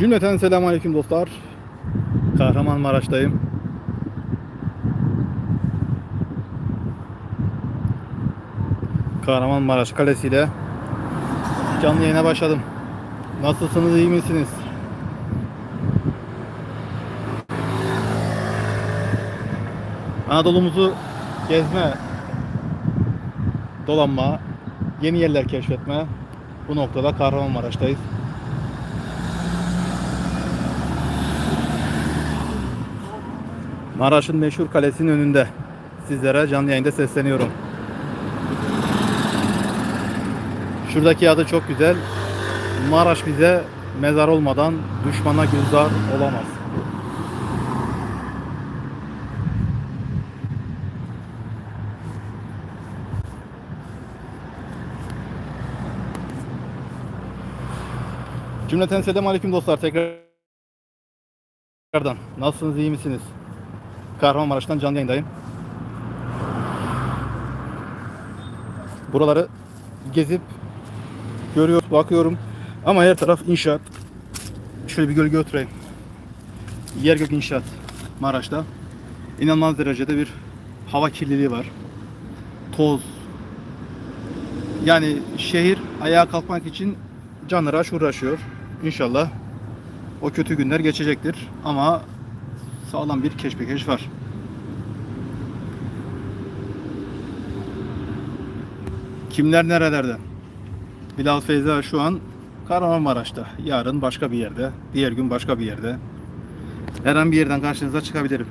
Cümleten selamun aleyküm dostlar. Kahramanmaraş'tayım. Kahramanmaraş Kalesi ile canlı yayına başladım. Nasılsınız, iyi misiniz? Anadolu'muzu gezme, dolanma, yeni yerler keşfetme. Bu noktada Kahramanmaraş'tayız. Maraş'ın meşhur kalesinin önünde sizlere canlı yayında sesleniyorum. Şuradaki adı çok güzel. Maraş bize mezar olmadan düşmana güzar olamaz. Cümleten selam aleyküm dostlar tekrardan. Nasılsınız iyi misiniz? Kahramanmaraş'tan canlı yayındayım. Buraları gezip görüyor, bakıyorum. Ama her taraf inşaat. Şöyle bir gölge oturayım. Yer gök inşaat Maraş'ta. İnanılmaz derecede bir hava kirliliği var. Toz. Yani şehir ayağa kalkmak için canıraş uğraşıyor. İnşallah o kötü günler geçecektir. Ama sağlam bir keşmekeş var. Kimler nerelerde? Bilal Feyza şu an Kahramanmaraş'ta. Yarın başka bir yerde. Diğer gün başka bir yerde. Her an bir yerden karşınıza çıkabilirim.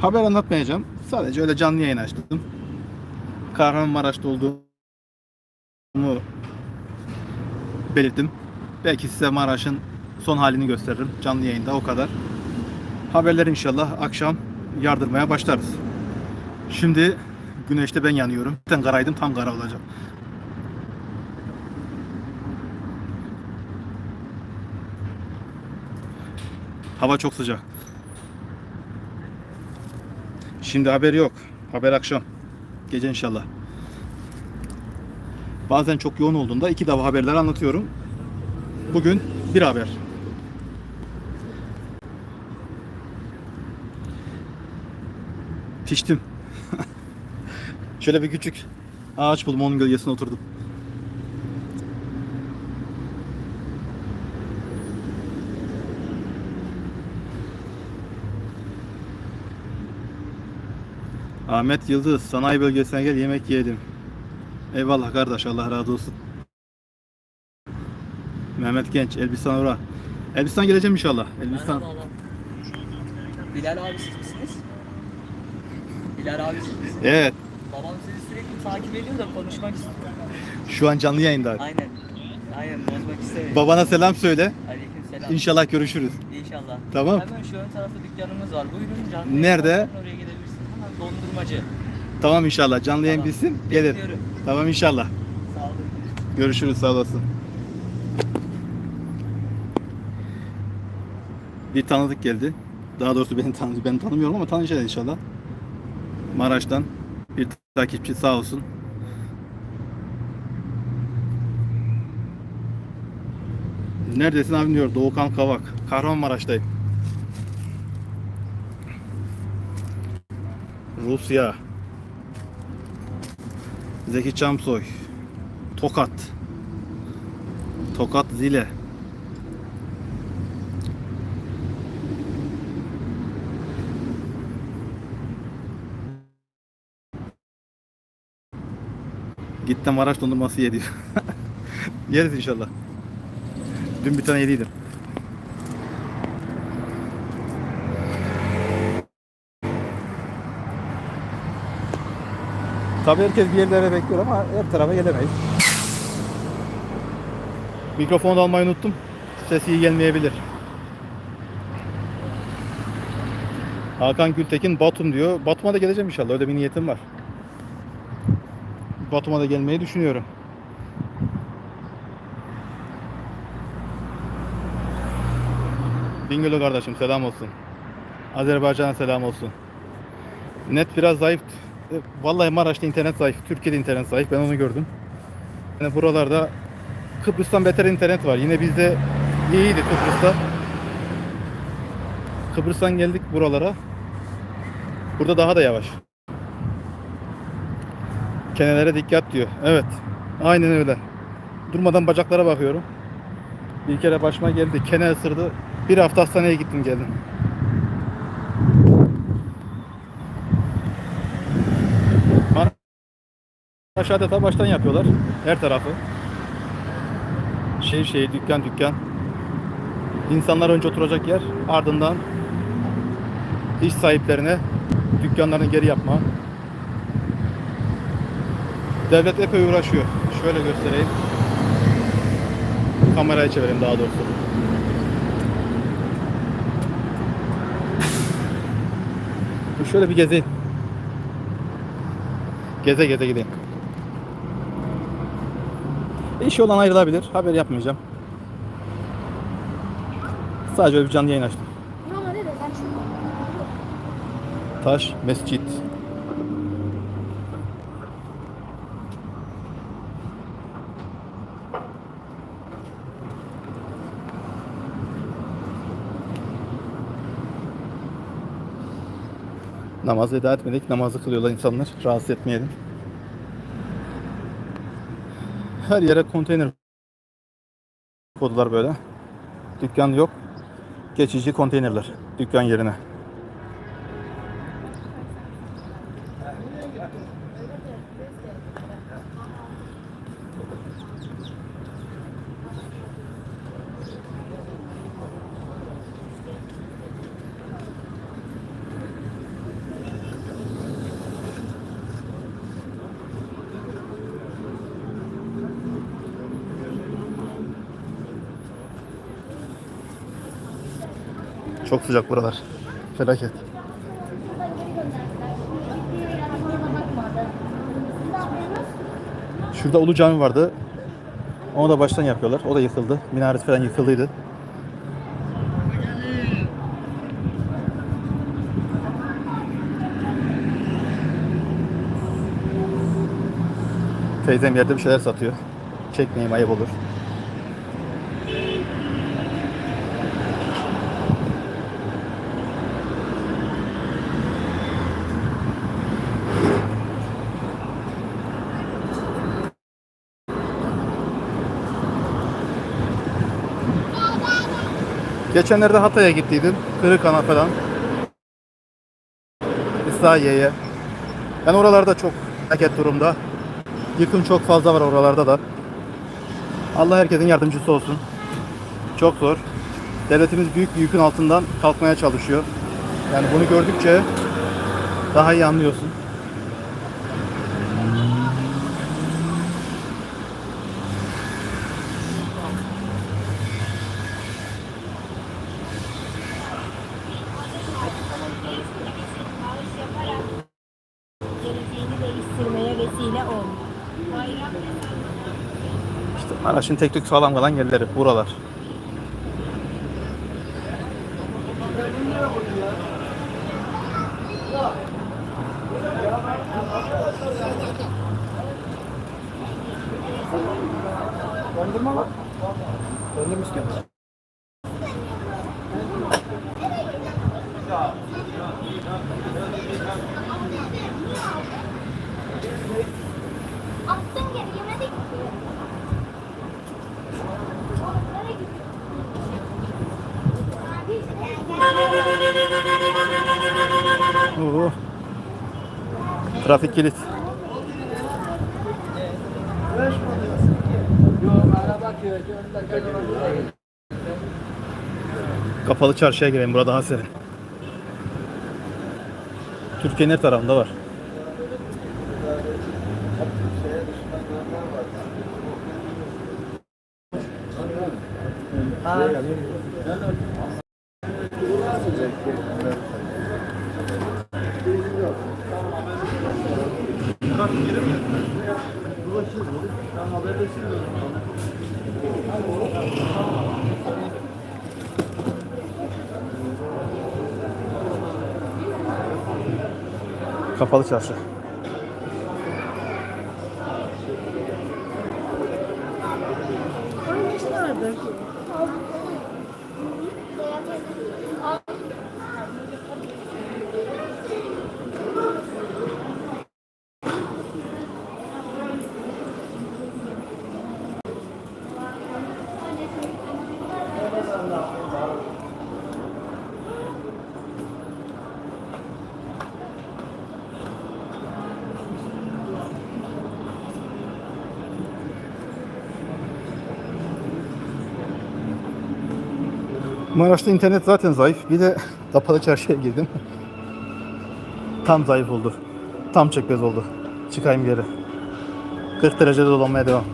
Haber anlatmayacağım. Sadece öyle canlı yayın açtım. Kahramanmaraş'ta olduğumu belirttim. Belki size Maraş'ın son halini gösteririm canlı yayında o kadar. Haberler inşallah akşam yardırmaya başlarız. Şimdi güneşte ben yanıyorum. Ben karaydım tam kara olacağım. Hava çok sıcak. Şimdi haber yok. Haber akşam. Gece inşallah. Bazen çok yoğun olduğunda iki defa haberler anlatıyorum. Bugün bir haber. Piştim. Şöyle bir küçük ağaç buldum onun gölgesine oturdum. Ahmet Yıldız sanayi bölgesine gel yemek yiyelim. Eyvallah kardeş Allah razı olsun. Mehmet Genç Elbistan Ura. Elbistan geleceğim inşallah. Elbistan. Bilal abi siz misiniz? Bilal abi siz misiniz? Evet. Babam sizi sürekli takip ediyor da konuşmak istiyor. Şu an canlı yayında. Aynen. Aynen bozmak istemiyor. Babana selam söyle. Aleyküm selam. İnşallah görüşürüz. İnşallah. Tamam. Hemen şu ön tarafta dükkanımız var. Buyurun canlı Nerede? Oraya gidebilirsiniz. Hemen dondurmacı. Tamam inşallah. Canlı yayın bitsin. Gelir. Bekliyorum. Tamam inşallah. Sağ olun. Görüşürüz sağ olasın. Bir tanıdık geldi. Daha doğrusu beni tanıdı. Ben tanımıyorum ama tanıyacağız inşallah. Maraş'tan bir takipçi sağ olsun. Neredesin abim diyor. Doğukan Kavak. Kahramanmaraş'tayım. Rusya. Zeki Çamsoy. Tokat. Tokat Zile. Gittim Maraş dondurması yedi. Yeriz inşallah. Dün bir tane yediydim. Tabii herkes bir yerlere bekliyor ama her tarafa gelemeyiz. Mikrofonu almayı unuttum. Ses iyi gelmeyebilir. Hakan Gültekin Batum diyor. Batum'a da geleceğim inşallah. Öyle bir niyetim var. Batum'a da gelmeyi düşünüyorum. Bingöl'ü kardeşim selam olsun. Azerbaycan'a selam olsun. Net biraz zayıf e, vallahi Maraş'ta internet zayıf, Türkiye'de internet zayıf. Ben onu gördüm. Yani buralarda Kıbrıs'tan beter internet var. Yine bizde iyiydi Kıbrıs'ta. Kıbrıs'tan geldik buralara. Burada daha da yavaş. Kenelere dikkat diyor. Evet. Aynen öyle. Durmadan bacaklara bakıyorum. Bir kere başıma geldi. Kene ısırdı. Bir hafta hastaneye gittim geldim. Maraş adeta baştan yapıyorlar. Her tarafı. Şey şey dükkan dükkan. İnsanlar önce oturacak yer ardından iş sahiplerine dükkanlarını geri yapma. Devlet epey uğraşıyor. Şöyle göstereyim. Kamerayı çevireyim daha doğrusu. Şöyle bir gezeyim. Geze geze gideyim. İşi olan ayrılabilir. Haber yapmayacağım. Sadece öyle bir canlı yayın açtım. Taş, mescit. Namaz eda etmedik. Namazı kılıyorlar insanlar. Rahatsız etmeyelim. Her yere konteyner kodular böyle. Dükkan yok. Geçici konteynerler. Dükkan yerine. Çok sıcak buralar. Felaket. Şurada Ulu Cami vardı. Onu da baştan yapıyorlar. O da yıkıldı. Minaresi falan yıkıldıydı. Teyzem yerde bir şeyler satıyor. Çekmeyeyim ayıp olur. Geçenlerde Hatay'a gittiydim. Kırıkhan'a falan. İslahiye'ye. Yani oralarda çok felaket durumda. Yıkım çok fazla var oralarda da. Allah herkesin yardımcısı olsun. Çok zor. Devletimiz büyük bir yükün altından kalkmaya çalışıyor. Yani bunu gördükçe daha iyi anlıyorsun. İşte Maraş'ın tek tük sağlam kalan yerleri buralar. Dondurma var. Dondurma istiyorum. attın Trafik kilit. Kapalı çarşıya gireyim. Burada daha serin. Türkiye'nin her tarafında var. Kapalı çarşı. Hangisi nerede? Maraş'ta internet zaten zayıf. Bir de kapalı çarşıya girdim. Tam zayıf oldu. Tam çekmez oldu. Çıkayım geri. 40 derecede dolanmaya devam.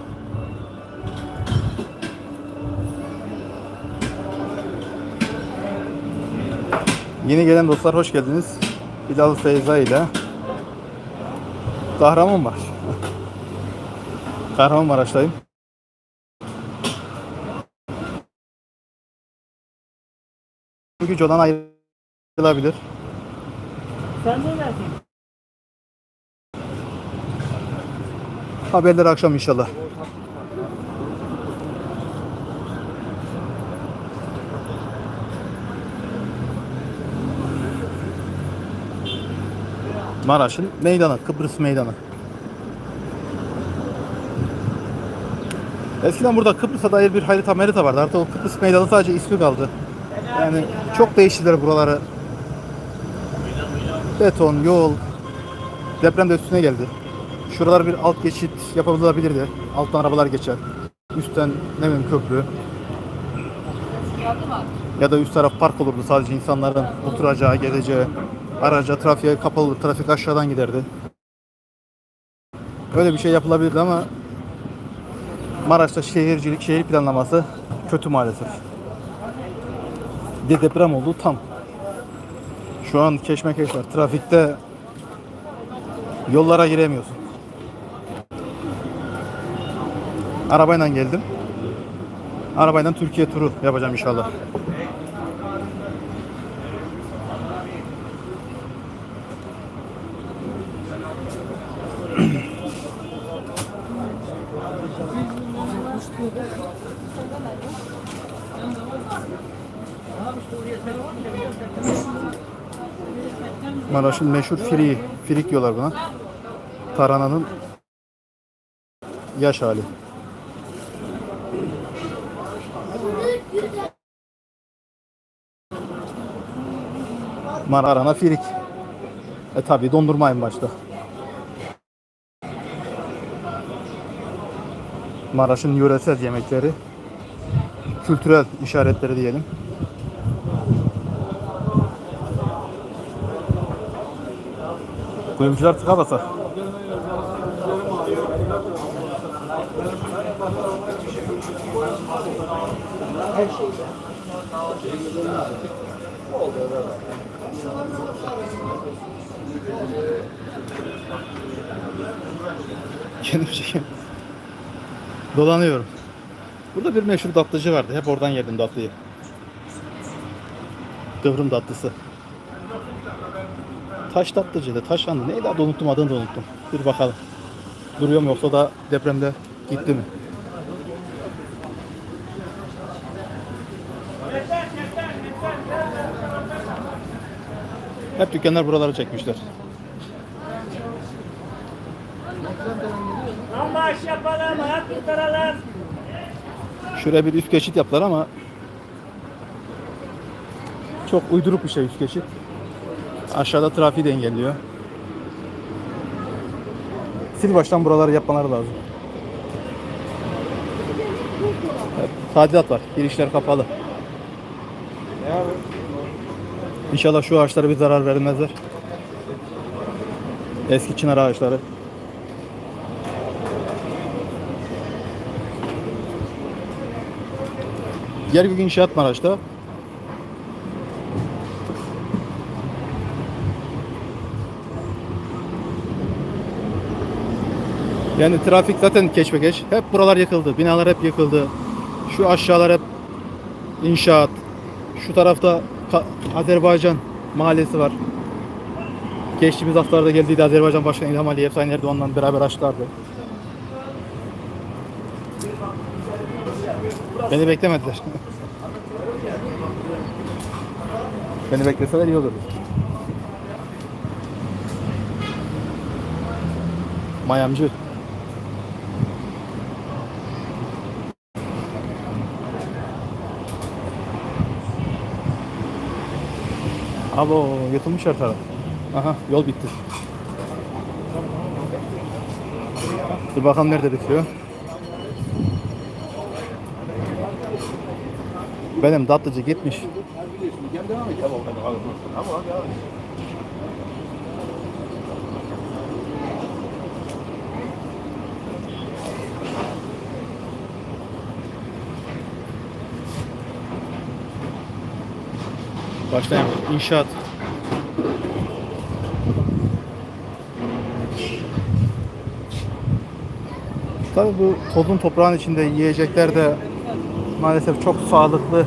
Yeni gelen dostlar hoş geldiniz. Bilal Feyza ile Kahramanmaraş. Kahramanmaraş'tayım. Güç olan ayrılabilir. Sen ne dersin? Haberler akşam inşallah. Maraş'ın meydanı, Kıbrıs meydanı. Eskiden burada Kıbrıs'a dair bir harita merita vardı. Artık o Kıbrıs meydanı sadece ismi kaldı. Yani çok değiştirdiler buraları. Beton, yol, deprem de üstüne geldi. Şuralar bir alt geçit yapılabilirdi. Alttan arabalar geçer. Üstten ne bileyim köprü. Ya da üst taraf park olurdu sadece insanların oturacağı, geleceği. Araca, trafiğe kapalı. Trafik aşağıdan giderdi. Öyle bir şey yapılabilirdi ama Maraş'ta şehircilik, şehir planlaması kötü maalesef. De deprem oldu tam. Şu an keşmekeş var. Trafikte yollara giremiyorsun. Arabayla geldim. Arabayla Türkiye turu yapacağım inşallah. Maraş'ın meşhur firiği. Firik diyorlar buna. Tarananın yaş hali. Mararana firik. E tabi dondurma en başta. Maraş'ın yöresel yemekleri, kültürel işaretleri diyelim. Kuyumcular tıka basa. Kendim çekeyim. Dolanıyorum. Burada bir meşhur tatlıcı vardı. Hep oradan yedim tatlıyı. Kıvrım tatlısı. Taş tatlıcıydı. Taş andı. Neydi adı unuttum adını da unuttum. Bir bakalım. Duruyor mu yoksa da depremde gitti mi? Hep dükkanlar buraları çekmişler. Amaç yapalım, hayat kurtaralım. Şuraya bir üst geçit yaptılar ama çok uyduruk bir şey üst geçit. Aşağıda trafiği de engelliyor. Sil baştan buraları yapmaları lazım. Evet, tadilat var. Girişler kapalı. İnşallah şu ağaçlara bir zarar vermezler. Eski çınar ağaçları. Yergök İnşaat Maraş'ta. Yani trafik zaten keşmekeş. Hep buralar yıkıldı. Binalar hep yıkıldı. Şu aşağılar hep inşaat. Şu tarafta Azerbaycan mahallesi var. Geçtiğimiz haftalarda geldiydi Azerbaycan Başkanı İlham Aliyev Sayın Erdoğan'la beraber açtılardı. Beni beklemediler. Beni bekleseler iyi olurdu. Mayamcı. Abo yatılmış her taraf. Aha yol bitti. Dur bakalım nerede bitiyor. Benim tatlıcı gitmiş. Başlayalım. İnşaat. Tabii bu tozun toprağın içinde yiyecekler de maalesef çok sağlıklı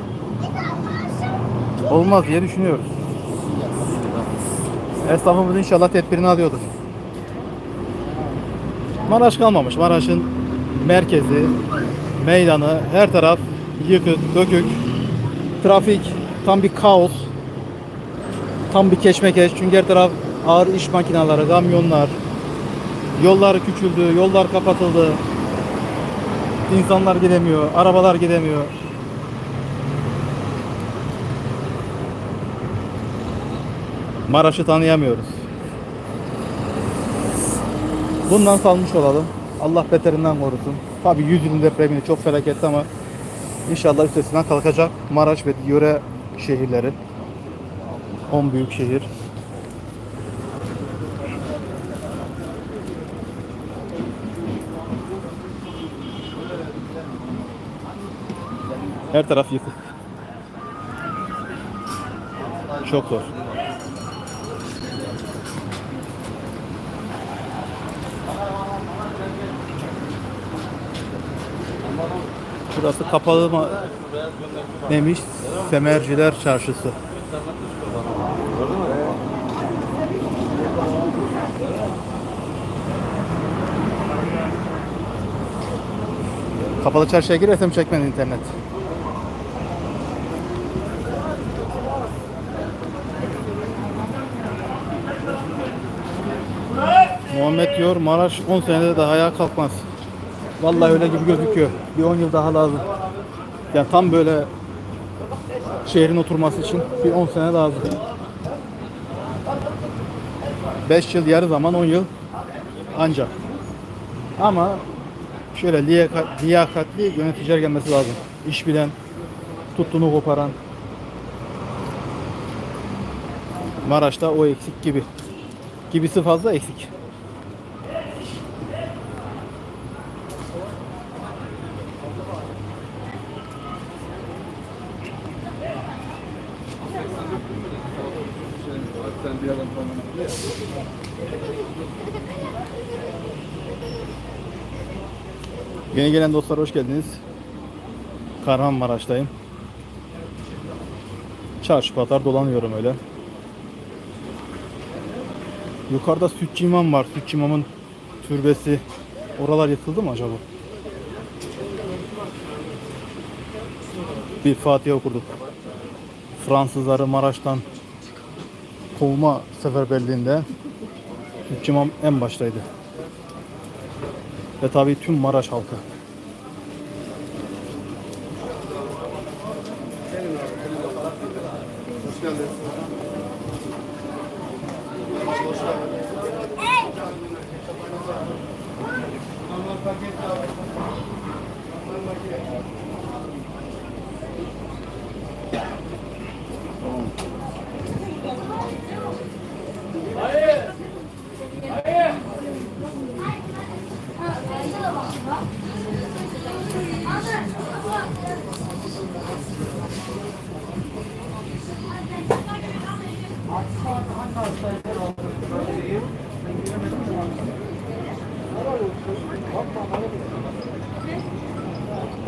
olmaz diye düşünüyoruz. Esnafımız inşallah tedbirini alıyordur. Maraş kalmamış. Maraş'ın merkezi, meydanı, her taraf yıkık, dökük, trafik tam bir kaos, tam bir keşmekeş. Çünkü her taraf ağır iş makineleri, kamyonlar, yollar küçüldü, yollar kapatıldı. İnsanlar gidemiyor, arabalar gidemiyor. Maraş'ı tanıyamıyoruz. Bundan salmış olalım. Allah beterinden korusun. Tabi 100 yılın depremini çok felaketti ama inşallah üstesinden kalkacak Maraş ve yöre şehirleri. 10 büyük şehir. Her taraf yıkık. Çok zor. Burası kapalı mı? Neymiş? Semerciler Çarşısı. Kapalı çarşıya girersem çekmedi internet. Muhammed diyor Maraş 10 senede daha ayağa kalkmaz. Vallahi öyle gibi gözüküyor. Bir 10 yıl daha lazım. Yani tam böyle şehrin oturması için bir 10 sene lazım. 5 yıl yarı zaman 10 yıl ancak. Ama şöyle liyakat, liyakatli yöneticiler gelmesi lazım. İş bilen, tuttuğunu koparan. Maraş'ta o eksik gibi. Gibisi fazla eksik. Yeni gelen dostlar hoş geldiniz. Kahramanmaraş'tayım. Çarşı pazar dolanıyorum öyle. Yukarıda Sütçü İmam var. Sütçü İmam'ın türbesi. Oralar yıkıldı mı acaba? Bir Fatiha okuduk. Fransızları Maraş'tan kovma seferberliğinde Sütçü İmam en baştaydı. Ve tabii tüm Maraş halkı.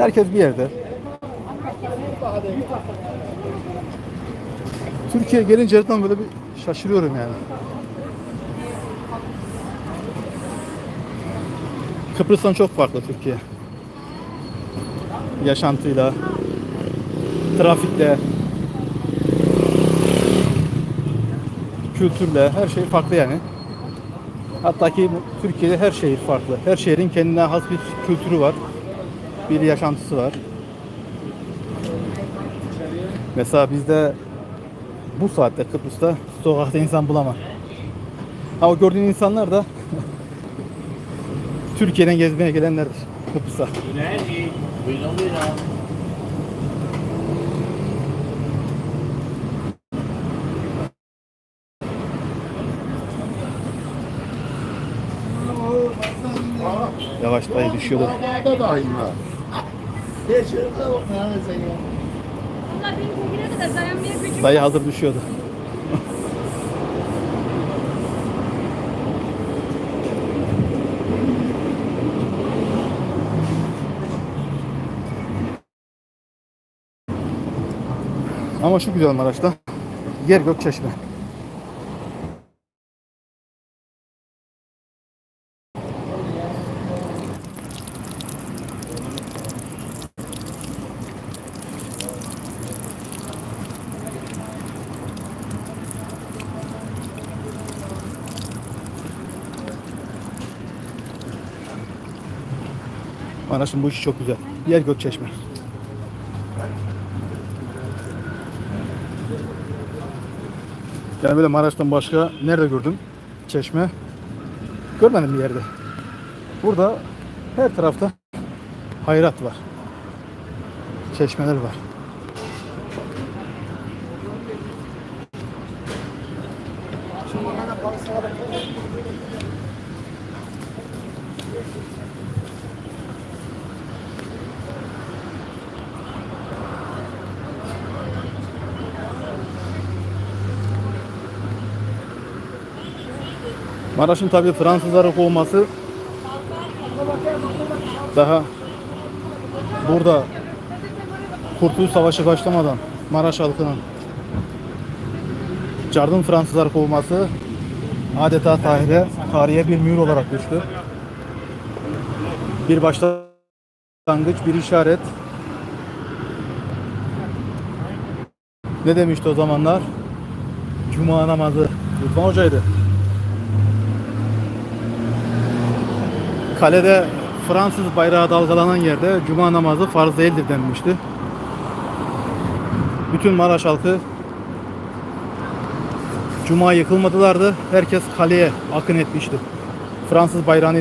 Herkes bir yerde. Türkiye gelince haritan böyle bir şaşırıyorum yani. Kıbrıs'tan çok farklı Türkiye. yaşantıyla, trafikle, kültürle her şey farklı yani. Hatta ki Türkiye'de her şehir farklı. Her şehrin kendine has bir kültürü var. Bir yaşantısı var. Mesela bizde bu saatte Kıbrıs'ta sokakta insan bulamam. Ha o gördüğün insanlar da Türkiye'den gezmeye gelenlerdir Kıbrıs'a. Yavaş dayı düşüyordu. Bunlar benim bugüne kadar dayanmaya gücüm Dayı hazır düşüyordu. Ama şu güzel Maraş'ta yer gök çeşme. Maraş'ın bu işi çok güzel. Yer gök çeşme. Yani böyle Maraş'tan başka nerede gördüm? Çeşme. Görmedim bir yerde. Burada her tarafta hayrat var. Çeşmeler var. Maraş'ın tabii Fransızları kovması daha burada Kurtuluş Savaşı başlamadan Maraş halkının Cardın Fransızlar kovması adeta tarihe, tarihe bir mühür olarak düştü. Bir başlangıç, bir işaret. Ne demişti o zamanlar? Cuma namazı. Lütfen hocaydı. Kalede Fransız bayrağı dalgalanan yerde cuma namazı farz değildir denmişti. Bütün Maraş halkı cuma yıkılmadılardı. Herkes kaleye akın etmişti. Fransız bayrağını